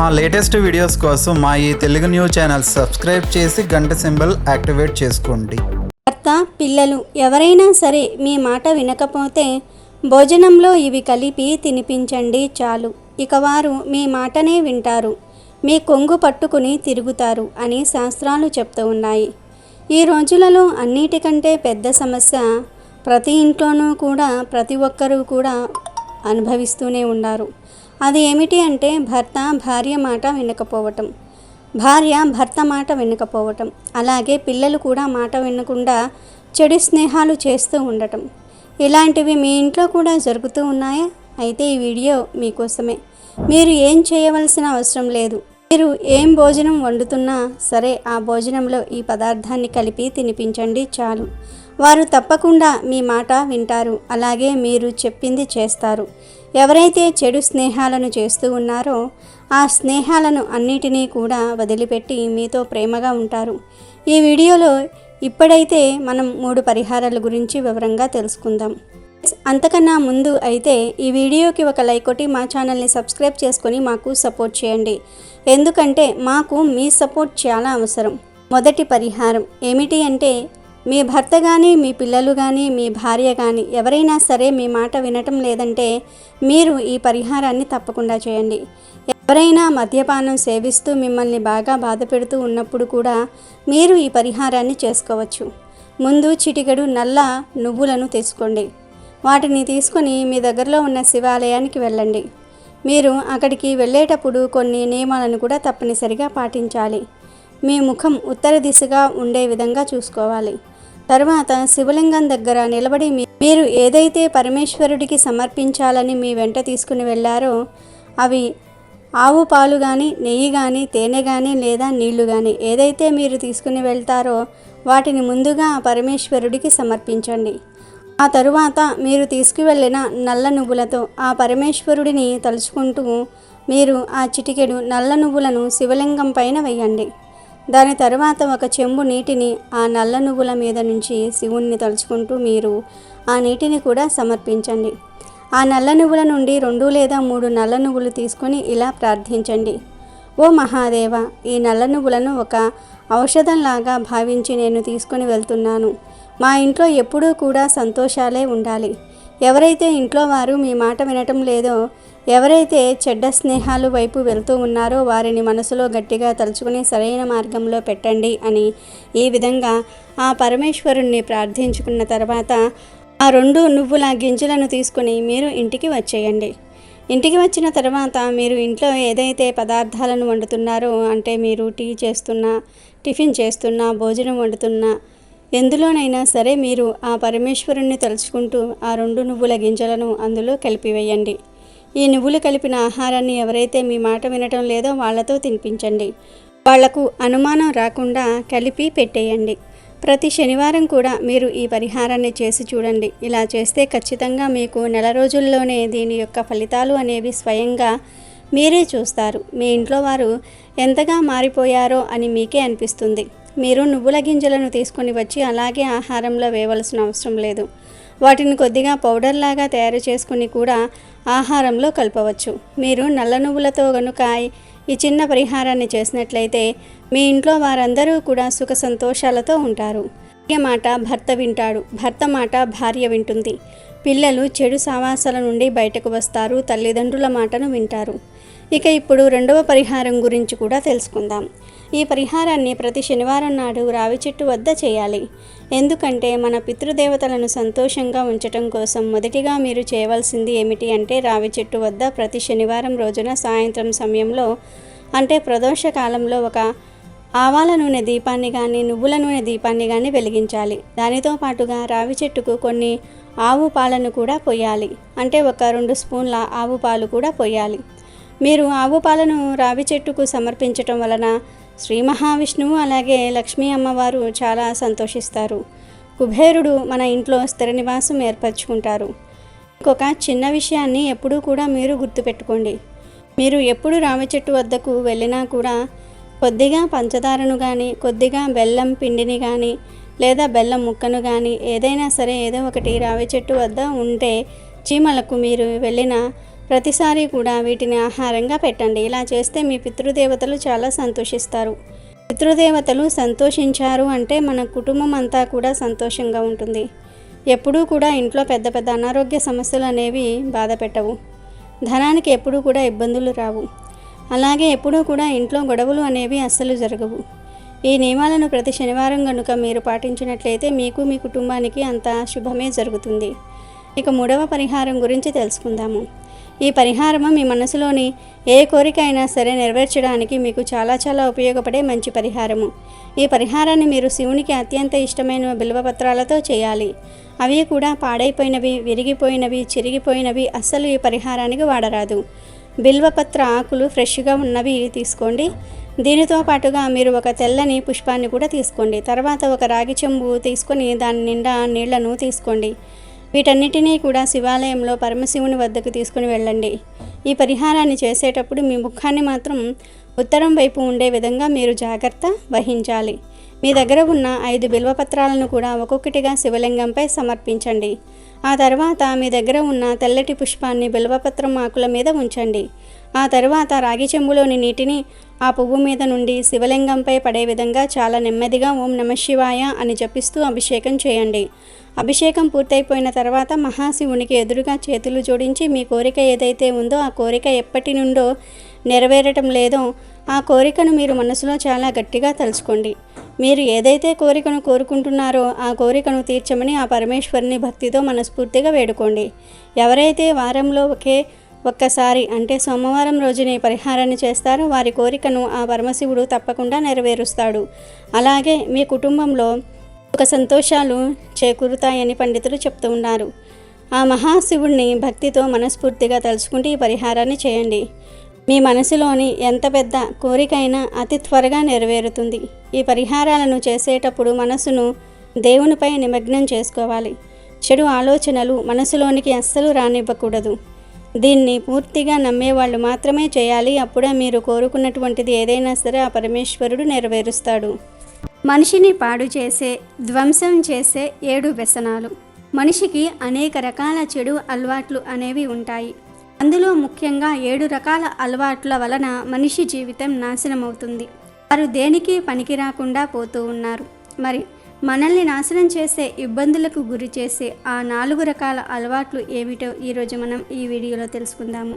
మా latest videos కోసం మా ఈ తెలుగు న్యూస్ ఛానల్ సబ్స్క్రైబ్ చేసి గంట సింబల్ యాక్టివేట్ చేసుకోండి. భర్త పిల్లలు ఎవరైనా సరే మీ మాట వినకపోతే భోజనంలో ఇవి కలిపి తినిపించండి చాలు. ఇక వారు మీ మాటనే వింటారు. మీ కొంగు పట్టుకుని తిరుగుతారు అని శాస్త్రాలు చెప్తూ ఉన్నాయి. ఈ రోజులలో అన్నిటికంటే పెద్ద సమస్య ప్రతి ఇంట్లోనూ కూడా ప్రతి ఒక్కరూ కూడా అనుభవిస్తూనే ఉన్నారు. అది ఏమిటి అంటే భర్త భార్య మాట వినకపోవటం. భార్య భర్త మాట వినకపోవటం. అలాగే పిల్లలు కూడా మాట వినకుండా చెడు స్నేహాలు చేస్తూ ఉండటం. ఇలాంటివి మీ ఇంట్లో కూడా జరుగుతూ ఉన్నాయా? అయితే ఈ వీడియో మీకోసమే. మీరు ఏం చేయవలసిన అవసరం లేదు. మీరు ఏం భోజనం వండుతున్నా సరే ఆ భోజనంలో ఈ పదార్థాన్ని కలిపి తినిపించండి చాలు. వారు తప్పకుండా మీ మాట వింటారు అలాగే మీరు చెప్పింది చేస్తారు. ఎవరైతే చెడు స్నేహాలను చేస్తూ ఉన్నారో ఆ స్నేహాలను అన్నిటినీ కూడా వదిలిపెట్టి మీతో ప్రేమగా ఉంటారు. ఈ వీడియోలో ఇప్పుడైతే మనం మూడు పరిహారాల గురించి వివరంగా తెలుసుకుందాం. అంతకన్నా ముందు అయితే ఈ వీడియోకి ఒక లైక్ కొట్టి మా ఛానల్ని సబ్స్క్రైబ్ చేసుకొని మాకు సపోర్ట్ చేయండి. ఎందుకంటే మాకు మీ సపోర్ట్ చాలా అవసరం. మొదటి పరిహారం ఏమిటి అంటే మీ భర్త కానీ మీ పిల్లలు కానీ మీ భార్య కానీ ఎవరైనా సరే మీ మాట వినటం లేదంటే మీరు ఈ పరిహారాన్ని తప్పకుండా చేయండి. ఎవరైనా మద్యపానం సేవిస్తూ మిమ్మల్ని బాగా బాధ పెడుతూ ఉన్నప్పుడు కూడా మీరు ఈ పరిహారాన్ని చేసుకోవచ్చు. ముందు చిటికెడు నల్ల నువ్వులను తీసుకోండి. వాటిని తీసుకొని మీ దగ్గరలో ఉన్న శివాలయానికి వెళ్ళండి. మీరు అక్కడికి వెళ్ళేటప్పుడు కొన్ని నియమాలను కూడా తప్పనిసరిగా పాటించాలి. మీ ముఖం ఉత్తర దిశగా ఉండే విధంగా చూసుకోవాలి. తర్వాత శివలింగం దగ్గర నిలబడి మీరు ఏదైతే పరమేశ్వరుడికి సమర్పించాలని మీ వెంట తీసుకుని వెళ్ళారో అవి ఆవు పాలు కానీ నెయ్యి కానీ తేనె కానీ లేదా నీళ్ళు కానీ ఏదైతే మీరు తీసుకుని వెళ్తారో వాటిని ముందుగా పరమేశ్వరుడికి సమర్పించండి. ఆ తరువాత మీరు తీసుకువెళ్ళిన నల్ల నువ్వులతో ఆ పరమేశ్వరుడిని తలుచుకుంటూ మీరు ఆ చిటికెడు నల్ల నువ్వులను శివలింగం పైన వేయండి. దాని తర్వాత ఒక చెంబు నీటిని ఆ నల్ల నువ్వుల మీద నుంచి శివుణ్ణి తలుచుకుంటూ మీరు ఆ నీటిని కూడా సమర్పించండి. ఆ నల్ల నువ్వుల నుండి రెండు లేదా మూడు నల్ల నువ్వులు తీసుకొని ఇలా ప్రార్థించండి. ఓ మహాదేవ ఈ నల్ల నువ్వులను ఒక ఔషధంలాగా భావించి నేను తీసుకుని వెళ్తున్నాను. మా ఇంట్లో ఎప్పుడూ కూడా సంతోషాలే ఉండాలి. ఎవరైతే ఇంట్లో వారు మీ మాట వినటం లేదో ఎవరైతే చెడ్డ స్నేహాలు వైపు వెళ్తూ ఉన్నారో వారిని మనసులో గట్టిగా తలుచుకుని సరైన మార్గంలో పెట్టండి అని ఈ విధంగా ఆ పరమేశ్వరుణ్ణి ప్రార్థించుకున్న తర్వాత ఆ రెండు నువ్వుల గింజలను తీసుకుని మీరు ఇంటికి వచ్చేయండి. ఇంటికి వచ్చిన తర్వాత మీరు ఇంట్లో ఏదైతే పదార్థాలను వండుతున్నారో అంటే మీరు టీ చేస్తున్నా టిఫిన్ చేస్తున్నా భోజనం వండుతున్నా ఎందులోనైనా సరే మీరు ఆ పరమేశ్వరుణ్ణి తలుచుకుంటూ ఆ రెండు నువ్వుల గింజలను అందులో కలిపివేయండి. ఈ నువ్వులు కలిపిన ఆహారాన్ని ఎవరైతే మీ మాట వినటం లేదో వాళ్ళతో తినిపించండి. వాళ్ళకు అనుమానం రాకుండా కలిపి పెట్టేయండి. ప్రతి శనివారం కూడా మీరు ఈ పరిహారాన్ని చేసి చూడండి. ఇలా చేస్తే ఖచ్చితంగా మీకు నెల రోజుల్లోనే దీని యొక్క ఫలితాలు అనేవి స్వయంగా మీరే చూస్తారు. మీ ఇంట్లో వారు ఎంతగా మారిపోయారో అని మీకే అనిపిస్తుంది. మీరు నువ్వుల గింజలను తీసుకొని వచ్చి అలాగే ఆహారంలో వేయవలసిన అవసరం లేదు. వాటిని కొద్దిగా పౌడర్ లాగా తయారు చేసుకుని కూడా ఆహారంలో కలపవచ్చు. మీరు నల్ల నువ్వులతో గనుక ఈ చిన్న పరిహారాన్ని చేసినట్లయితే మీ ఇంట్లో వారందరూ కూడా సుఖ సంతోషాలతో ఉంటారు. భార్య మాట భర్త వింటాడు. భర్త మాట భార్య వింటుంది. పిల్లలు చెడు సావాసాల నుండి బయటకు వస్తారు. తల్లిదండ్రుల మాటను వింటారు. ఇక ఇప్పుడు రెండవ పరిహారం గురించి కూడా తెలుసుకుందాం. ఈ పరిహారాన్ని ప్రతి శనివారం నాడు రావి చెట్టు వద్ద చేయాలి. ఎందుకంటే మన పితృదేవతలను సంతోషంగా ఉంచటం కోసం మొదటిగా మీరు చేయవలసింది ఏమిటి అంటే రావి చెట్టు వద్ద ప్రతి శనివారం రోజున సాయంత్రం సమయంలో అంటే ప్రదోష కాలంలో ఒక ఆవాల నూనె దీపాన్ని కానీ నువ్వుల నూనె దీపాన్ని కానీ వెలిగించాలి. దానితో పాటుగా రావి చెట్టుకు కొన్ని ఆవు పాలను కూడా పోయాలి. అంటే ఒక రెండు స్పూన్ల ఆవు పాలు కూడా పోయాలి. మీరు ఆవు పాలను రావి చెట్టుకు సమర్పించటం వలన శ్రీ మహావిష్ణువు అలాగే లక్ష్మీ అమ్మవారు చాలా సంతోషిస్తారు. కుబేరుడు మన ఇంట్లో స్థిర నివాసం ఏర్పరచుకుంటారు. ఇంకొక చిన్న విషయాన్ని ఎప్పుడూ కూడా మీరు గుర్తుపెట్టుకోండి. మీరు ఎప్పుడు రామ చెట్టు వద్దకు వెళ్ళినా కూడా కొద్దిగా పంచదారను కానీ కొద్దిగా బెల్లం పిండిని కానీ లేదా బెల్లం ముక్కను కానీ ఏదైనా సరే ఏదో ఒకటి రావి చెట్టు వద్ద ఉంటే చీమలకు మీరు వెళ్ళిన ప్రతిసారి కూడా వీటిని ఆహారంగా పెట్టండి. ఇలా చేస్తే మీ పితృదేవతలు చాలా సంతోషిస్తారు. పితృదేవతలు సంతోషించారు అంటే మన కుటుంబం అంతా కూడా సంతోషంగా ఉంటుంది. ఎప్పుడూ కూడా ఇంట్లో పెద్ద పెద్ద అనారోగ్య సమస్యలు అనేవి బాధ పెట్టవు. ధనానికి ఎప్పుడూ కూడా ఇబ్బందులు రావు. అలాగే ఎప్పుడూ కూడా ఇంట్లో గొడవలు అనేవి అస్సలు జరగవు. ఈ నియమాలను ప్రతి శనివారం కనుక మీరు పాటించినట్లయితే మీకు మీ కుటుంబానికి అంత శుభమే జరుగుతుంది. ఇక మూడవ పరిహారం గురించి తెలుసుకుందాము. ఈ పరిహారము మీ మనసులోని ఏ కోరిక అయినా సరే నెరవేర్చడానికి మీకు చాలా చాలా ఉపయోగపడే మంచి పరిహారము. ఈ పరిహారాన్ని మీరు శివునికి అత్యంత ఇష్టమైన బిల్వపత్రాలతో చేయాలి. అవి కూడా పాడైపోయినవి విరిగిపోయినవి చిరిగిపోయినవి అస్సలు ఈ పరిహారానికి వాడరాదు. బిల్వపత్ర ఆకులు ఫ్రెష్గా ఉన్నవి తీసుకోండి. దీనితో పాటుగా మీరు ఒక తెల్లని పుష్పాన్ని కూడా తీసుకోండి. తర్వాత ఒక రాగి చెంబు తీసుకొని దాని నిండా నీళ్ళను తీసుకోండి. వీటన్నిటినీ కూడా శివాలయంలో పరమశివుని వద్దకు తీసుకుని వెళ్ళండి. ఈ పరిహారాన్ని చేసేటప్పుడు మీ ముఖాన్ని మాత్రం ఉత్తరం వైపు ఉండే విధంగా మీరు జాగ్రత్త వహించాలి. మీ దగ్గర ఉన్న ఐదు బిల్వపత్రాలను కూడా ఒక్కొక్కటిగా శివలింగంపై సమర్పించండి. ఆ తర్వాత మీ దగ్గర ఉన్న తెల్లటి పుష్పాన్ని బిల్వపత్రం ఆకుల మీద ఉంచండి. ఆ తర్వాత రాగి చెంబులోని నీటిని ఆ పువ్వు మీద నుండి శివలింగంపై పడే విధంగా చాలా నెమ్మదిగా ఓం నమ శివాయ అని జపిస్తూ అభిషేకం చేయండి. అభిషేకం పూర్తయిపోయిన తర్వాత మహాశివునికి ఎదురుగా చేతులు జోడించి మీ కోరిక ఏదైతే ఉందో ఆ కోరిక ఎప్పటి నుండో నెరవేరటం లేదో ఆ కోరికను మీరు మనసులో చాలా గట్టిగా తలుచుకోండి. మీరు ఏదైతే కోరికను కోరుకుంటున్నారో ఆ కోరికను తీర్చమని ఆ పరమేశ్వరుని భక్తితో మనస్ఫూర్తిగా వేడుకోండి. ఎవరైతే వారంలో ఒకే ఒక్కసారి అంటే సోమవారం రోజునే పరిహారాన్ని చేస్తారో వారి కోరికను ఆ పరమశివుడు తప్పకుండా నెరవేరుస్తాడు. అలాగే మీ కుటుంబంలో ఒక సంతోషాలు చేకూరుతాయని పండితులు చెప్తూ ఉన్నారు. ఆ మహాశివుణ్ణి భక్తితో మనస్ఫూర్తిగా తలుచుకుంటూ ఈ పరిహారాన్ని చేయండి. మీ మనసులోని ఎంత పెద్ద కోరికైనా అతి త్వరగా నెరవేరుతుంది. ఈ పరిహారాలను చేసేటప్పుడు మనసును దేవునిపై నిమగ్నం చేసుకోవాలి. చెడు ఆలోచనలు మనసులోనికి అస్సలు రానివ్వకూడదు. దీన్ని పూర్తిగా నమ్మేవాళ్ళు మాత్రమే చేయాలి. అప్పుడే మీరు కోరుకున్నటువంటిది ఏదైనా సరే ఆ పరమేశ్వరుడు నెరవేరుస్తాడు. మనిషిని పాడు చేసే ధ్వంసం చేసే ఏడు వ్యసనాలు. మనిషికి అనేక రకాల చెడు అలవాట్లు అనేవి ఉంటాయి. అందులో ముఖ్యంగా ఏడు రకాల అలవాట్ల వలన మనిషి జీవితం నాశనమవుతుంది. వారు దేనికి పనికి రాకుండా పోతూ ఉన్నారు. మరి మనల్ని నాశనం చేసే ఇబ్బందులకు గురి చేసే ఆ నాలుగు రకాల అలవాట్లు ఏమిటో ఈరోజు మనం ఈ వీడియోలో తెలుసుకుందాము.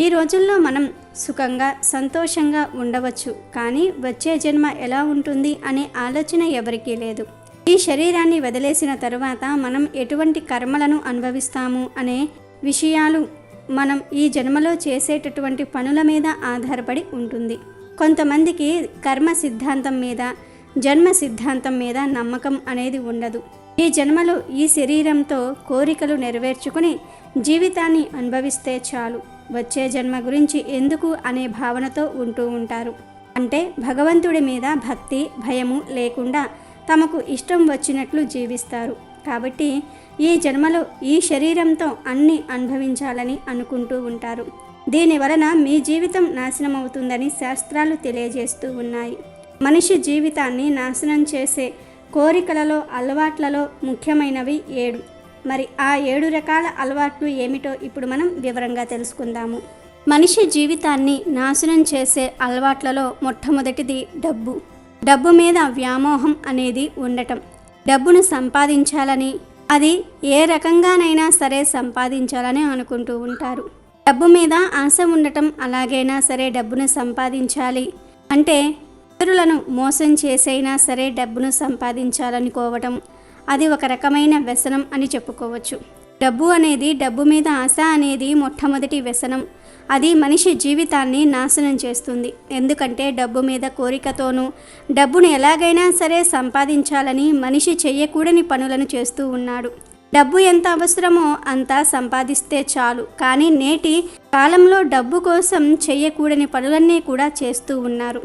ఈ రోజుల్లో మనం సుఖంగా సంతోషంగా ఉండవచ్చు. కానీ వచ్చే జన్మ ఎలా ఉంటుంది అనే ఆలోచన ఎవరికీ లేదు. ఈ శరీరాన్ని వదిలేసిన తరువాత మనం ఎటువంటి కర్మలను అనుభవిస్తాము అనే విషయాలు మనం ఈ జన్మలో చేసేటటువంటి పనుల మీద ఆధారపడి ఉంటుంది. కొంతమందికి కర్మ సిద్ధాంతం మీద జన్మ సిద్ధాంతం మీద నమ్మకం అనేది ఉండదు. ఈ జన్మలో ఈ శరీరంతో కోరికలు నెరవేర్చుకుని జీవితాన్ని అనుభవిస్తే చాలు. వచ్చే జన్మ గురించి ఎందుకు అనే భావనతో ఉంటూ ఉంటారు. అంటే భగవంతుడి మీద భక్తి భయము లేకుండా తమకు ఇష్టం వచ్చినట్లు జీవిస్తారు. కాబట్టి ఈ జన్మలో ఈ శరీరంతో అన్ని అనుభవించాలని అనుకుంటూ ఉంటారు. దీని వలన మీ జీవితం నాశనమవుతుందని శాస్త్రాలు తెలియజేస్తూ ఉన్నాయి. మనిషి జీవితాన్ని నాశనం చేసే కోరికలలో అలవాట్లలో ముఖ్యమైనవి ఏడు. మరి ఆ ఏడు రకాల అలవాట్లు ఏమిటో ఇప్పుడు మనం వివరంగా తెలుసుకుందాము. మనిషి జీవితాన్ని నాశనం చేసే అలవాట్లలో మొట్టమొదటిది డబ్బు. డబ్బు మీద వ్యామోహం అనేది ఉండటం. డబ్బును సంపాదించాలని అది ఏ రకంగానైనా సరే సంపాదించాలని అనుకుంటూ ఉంటారు. డబ్బు మీద ఆశ ఉండటం అలాగైనా సరే డబ్బును సంపాదించాలి అంటే ఇతరులను మోసం చేసైనా సరే డబ్బును సంపాదించాలనుకోవటం. అది ఒక రకమైన వ్యసనం అని చెప్పుకోవచ్చు. డబ్బు అనేది డబ్బు మీద ఆశ అనేది మొట్టమొదటి వ్యసనం. అది మనిషి జీవితాన్ని నాశనం చేస్తుంది. ఎందుకంటే డబ్బు మీద కోరికతోనూ డబ్బును ఎలాగైనా సరే సంపాదించాలని మనిషి చేయకూడని పనులను చేస్తూ ఉన్నాడు. డబ్బు ఎంత అవసరమో అంత సంపాదిస్తే చాలు. కానీ నేటి కాలంలో డబ్బు కోసం చేయకూడని పనులన్నీ కూడా చేస్తూ ఉన్నారు.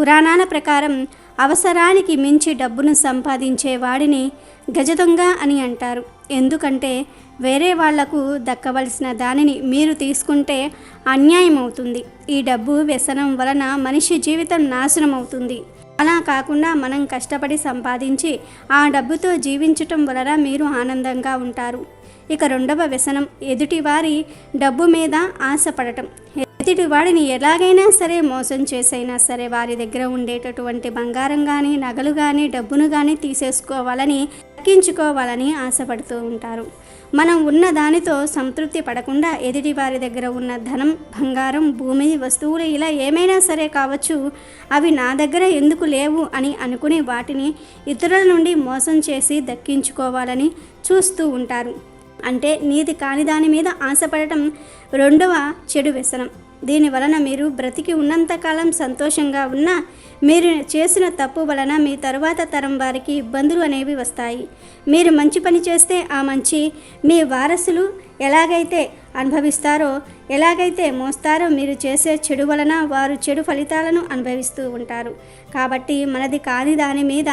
పురాణాల ప్రకారం అవసరానికి మించి డబ్బును సంపాదించే వాడిని గజదొంగ అని అంటారు. ఎందుకంటే వేరే వాళ్ళకు దక్కవలసిన దానిని మీరు తీసుకుంటే అన్యాయం అవుతుంది. ఈ డబ్బు వ్యసనం వలన మనిషి జీవితం నాశనం అవుతుంది. అలా కాకుండా మనం కష్టపడి సంపాదించి ఆ డబ్బుతో జీవించటం వలన మీరు ఆనందంగా ఉంటారు. ఇక రెండవ వ్యసనం ఎదుటివారి డబ్బు మీద ఆశపడటం. ప్రతిటి వాడిని ఎలాగైనా సరే మోసం చేసైనా సరే వారి దగ్గర ఉండేటటువంటి బంగారం కానీ నగలు కానీ డబ్బును కానీ తీసేసుకోవాలని దక్కించుకోవాలని ఆశపడుతూ ఉంటారు. మనం ఉన్న దానితో సంతృప్తి పడకుండా ఎదుటి వారి దగ్గర ఉన్న ధనం బంగారం భూమి వస్తువులు ఇలా ఏమైనా సరే కావచ్చు అవి నా దగ్గర ఎందుకు లేవు అని అనుకుని వాటిని ఇతరుల నుండి మోసం చేసి దక్కించుకోవాలని చూస్తూ ఉంటారు. అంటే నీది కాని దాని మీద ఆశపడటం రెండవ చెడు వ్యసనం. దీని వలన మీరు బ్రతికి ఉన్నంతకాలం సంతోషంగా ఉన్నా మీరు చేసిన తప్పు వలన మీ తరువాత తరం వారికి ఇబ్బందులు అనేవి వస్తాయి. మీరు మంచి పని చేస్తే ఆ మంచి మీ వారసులు ఎలాగైతే అనుభవిస్తారో ఎలాగైతే మోస్తారో మీరు చేసే చెడు వలన వారు చెడు ఫలితాలను అనుభవిస్తూ ఉంటారు. కాబట్టి మనది కాని దాని మీద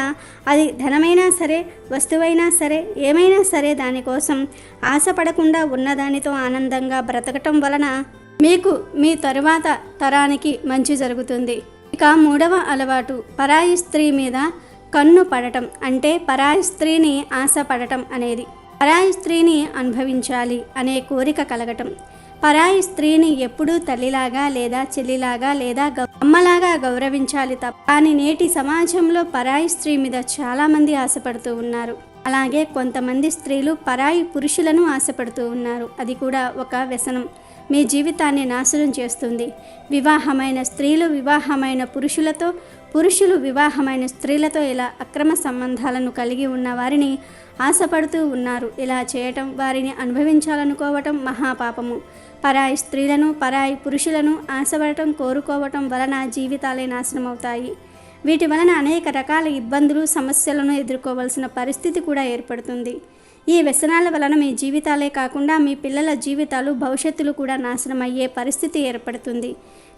అది ధనమైనా సరే వస్తువైనా సరే ఏమైనా సరే దానికోసం ఆశపడకుండా ఉన్నదానితో ఆనందంగా బ్రతకటం వలన మీకు మీ తరువాత తరానికి మంచి జరుగుతుంది. ఇక మూడవ అలవాటు పరాయి స్త్రీ మీద కన్ను పడటం అంటే పరాయి స్త్రీని ఆశపడటం అనేది. పరాయి స్త్రీని అనుభవించాలి అనే కోరిక కలగటం. పరాయి స్త్రీని ఎప్పుడూ తల్లిలాగా లేదా చెల్లిలాగా లేదా గౌ- అమ్మలాగా గౌరవించాలి తప్ప కానీ నేటి సమాజంలో పరాయి స్త్రీ మీద చాలామంది ఆశపడుతూ ఉన్నారు. అలాగే కొంతమంది స్త్రీలు పరాయి పురుషులను ఆశపడుతూ ఉన్నారు. అది కూడా ఒక వ్యసనం. మీ జీవితాన్ని నాశనం చేస్తుంది. వివాహమైన స్త్రీలు వివాహమైన పురుషులతో పురుషులు వివాహమైన స్త్రీలతో ఇలా అక్రమ సంబంధాలను కలిగి ఉన్న వారిని ఆశపడుతూ ఉన్నారు. ఇలా చేయటం వారిని అనుభవించాలనుకోవటం మహాపాపము. పరాయి స్త్రీలను పరాయి పురుషులను ఆశపడటం కోరుకోవటం వలన జీవితాలే నాశనమవుతాయి. వీటి వలన అనేక రకాల ఇబ్బందులు సమస్యలను ఎదుర్కోవాల్సిన పరిస్థితి కూడా ఏర్పడుతుంది. ఈ వ్యసనాల వలన మీ జీవితాలే కాకుండా మీ పిల్లల జీవితాలు భవిష్యత్తులు కూడా నాశనం అయ్యే పరిస్థితి ఏర్పడుతుంది.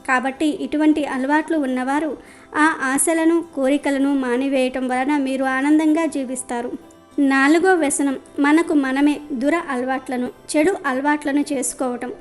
కాబట్టి ఇటువంటి అలవాట్లు ఉన్నవారు ఆ ఆశలను కోరికలను మానివేయటం వలన మీరు ఆనందంగా జీవిస్తారు. నాలుగో వ్యసనం మనకు మనమే దుర అలవాట్లను చెడు అలవాట్లను చేసుకోవటం.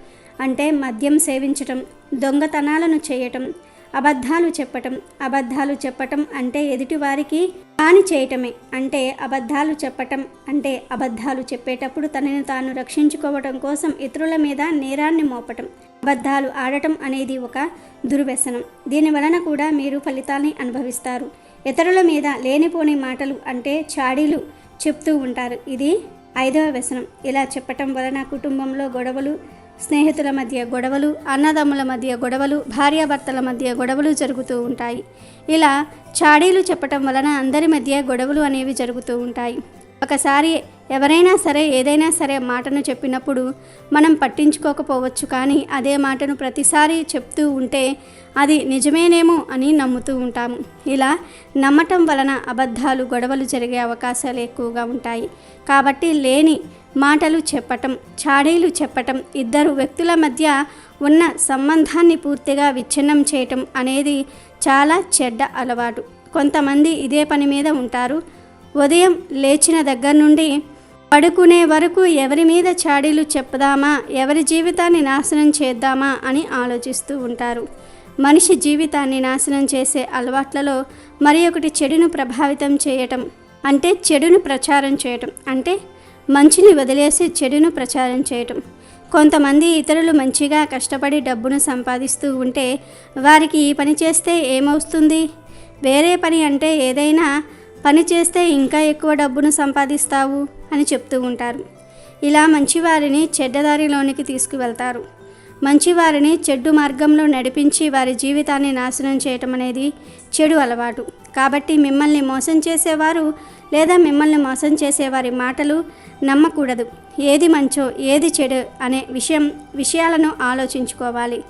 అంటే మద్యం సేవించటం దొంగతనాలను చేయటం అబద్ధాలు చెప్పటం. అబద్ధాలు చెప్పటం అంటే ఎదుటివారికి హాని చేయటమే అంటే అబద్ధాలు చెప్పటం అంటే అబద్ధాలు చెప్పేటప్పుడు తనని తాను రక్షించుకోవటం కోసం ఇతరుల మీద నేరాన్ని మోపటం. అబద్ధాలు ఆడటం అనేది ఒక దుర్వ్యసనం. దీని వలన కూడా మీరు ఫలితాల్ని అనుభవిస్తారు. ఇతరుల మీద లేనిపోని మాటలు అంటే చాడీలు చెప్తూ ఉంటారు. ఇది ఐదవ వ్యసనం. ఇలా చెప్పటం వలన కుటుంబంలో గొడవలు స్నేహితుల మధ్య గొడవలు అన్నదమ్ముల మధ్య గొడవలు భార్యాభర్తల మధ్య గొడవలు జరుగుతూ ఉంటాయి. ఇలా చాడీలు చెప్పటం వలన అందరి మధ్య గొడవలు అనేవి జరుగుతూ ఉంటాయి. ఒకసారి ఎవరైనా సరే ఏదైనా సరే మాటను చెప్పినప్పుడు మనం పట్టించుకోకపోవచ్చు కానీ అదే మాటను ప్రతిసారి చెప్తూ ఉంటే అది నిజమేనేమో అని నమ్ముతూ ఉంటాము. ఇలా నమ్మటం వలన అబద్ధాలు గొడవలు జరిగే అవకాశాలు ఎక్కువగా ఉంటాయి. కాబట్టి లేని మాటలు చెప్పటం చాడీలు చెప్పటం ఇద్దరు వ్యక్తుల మధ్య ఉన్న సంబంధాన్ని పూర్తిగా విచ్ఛిన్నం చేయటం అనేది చాలా చెడ్డ అలవాటు. కొంతమంది ఇదే పని మీద ఉంటారు. ఉదయం లేచిన దగ్గర నుండి పడుకునే వరకు ఎవరి మీద చాడీలు చెప్పుదామా ఎవరి జీవితాన్ని నాశనం చేద్దామా అని ఆలోచిస్తూ ఉంటారు. మనిషి జీవితాన్ని నాశనం చేసే అలవాట్లలో మరి ఒకటి చెడును ప్రభావితం చేయటం అంటే చెడును ప్రచారం చేయటం అంటే మంచిని వదిలేసి చెడును ప్రచారం చేయటం. కొంతమంది ఇతరులు మంచిగా కష్టపడి డబ్బును సంపాదిస్తూ ఉంటే వారికి ఈ పని చేస్తే ఏమవుతుంది? వేరే పని అంటే ఏదైనా పని చేస్తే ఇంకా ఎక్కువ డబ్బును సంపాదిస్తావు అని చెప్తూ ఉంటారు. ఇలా మంచివారిని చెడ్డదారిలోనికి తీసుకువెళ్తారు. మంచివారిని చెడ్డు మార్గంలో నడిపించి వారి జీవితాన్ని నాశనం చేయటం అనేది చెడు అలవాటు. కాబట్టి మిమ్మల్ని మోసం చేసేవారు లేదా మిమ్మల్ని మోసం చేసేవారి మాటలు నమ్మకూడదు. ఏది మంచో ఏది చెడు అనే విషయం విషయాలను ఆలోచించుకోవాలి.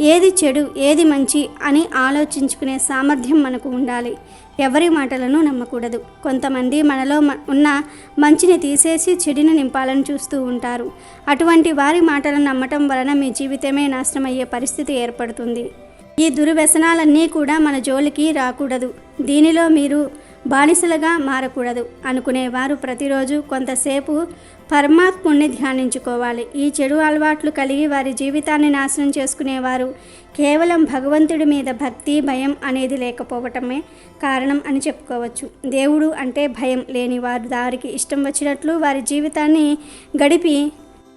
ఏది చెడు ఏది మంచి అని ఆలోచించుకునే సామర్థ్యం మనకు ఉండాలి. ఎవరి మాటలను నమ్మకూడదు. కొంతమంది మనలో మ- ఉన్న మంచిని తీసేసి చెడుని నింపాలని చూస్తూ ఉంటారు. అటువంటి వారి మాటలను నమ్మటం వలన మీ జీవితమే నాశనం అయ్యే పరిస్థితి ఏర్పడుతుంది. ఈ దుర్వ్యసనాలన్నీ కూడా మన జోలికి రాకూడదు. దీనిలో మీరు బానిసలుగా మారకూడదు అనుకునేవారు ప్రతిరోజు కొంతసేపు పరమాత్ముణ్ణి ధ్యానించుకోవాలి. ఈ చెడు అలవాట్లు కలిగి వారి జీవితాన్ని నాశనం చేసుకునేవారు. కేవలం భగవంతుడి మీద భక్తి భయం అనేది లేకపోవటమే కారణం అని చెప్పుకోవచ్చు. దేవుడు అంటే భయం లేని వారు దారికి ఇష్టం వచ్చినట్లు వారి జీవితాన్ని గడిపి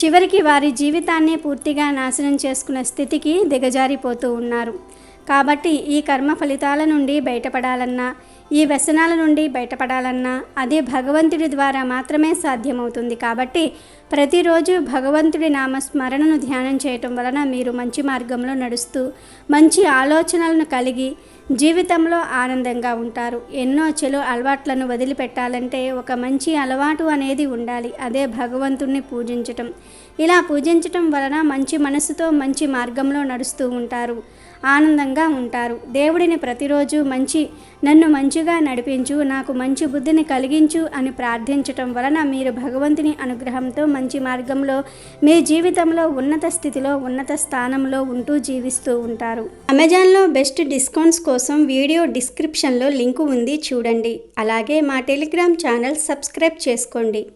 చివరికి వారి జీవితాన్ని పూర్తిగా నాశనం చేసుకున్న స్థితికి దిగజారిపోతూ ఉన్నారు. కాబట్టి ఈ కర్మ ఫలితాల నుండి బయటపడాలన్నా ఈ వ్యసనాల నుండి బయటపడాలన్నా అది భగవంతుడి ద్వారా మాత్రమే సాధ్యమవుతుంది కాబట్టి ప్రతిరోజు భగవంతుడి నామ స్మరణను ధ్యానం చేయటం వలన మీరు మంచి మార్గంలో నడుస్తూ మంచి ఆలోచనలను కలిగి జీవితంలో ఆనందంగా ఉంటారు. ఎన్నో చెడు అలవాట్లను వదిలిపెట్టాలంటే ఒక మంచి అలవాటు అనేది ఉండాలి. అదే భగవంతుణ్ణి పూజించటం. ఇలా పూజించటం వలన మంచి మనసుతో మంచి మార్గంలో నడుస్తూ ఉంటారు. ఆనందంగా ఉంటారు. దేవుడిని ప్రతిరోజు మంచి నన్ను మంచిగా నడిపించు నాకు మంచి బుద్ధిని కలిగించు అని ప్రార్థించటం వలన మీరు భగవంతుని అనుగ్రహంతో మంచి మార్గంలో మీ జీవితంలో ఉన్నత స్థితిలో ఉన్నత స్థానంలో ఉంటూ జీవిస్తూ ఉంటారు. అమెజాన్లో బెస్ట్ డిస్కౌంట్స్ కోసం వీడియో డిస్క్రిప్షన్లో లింకు ఉంది చూడండి. అలాగే మా టెలిగ్రామ్ ఛానల్ సబ్స్క్రైబ్ చేసుకోండి.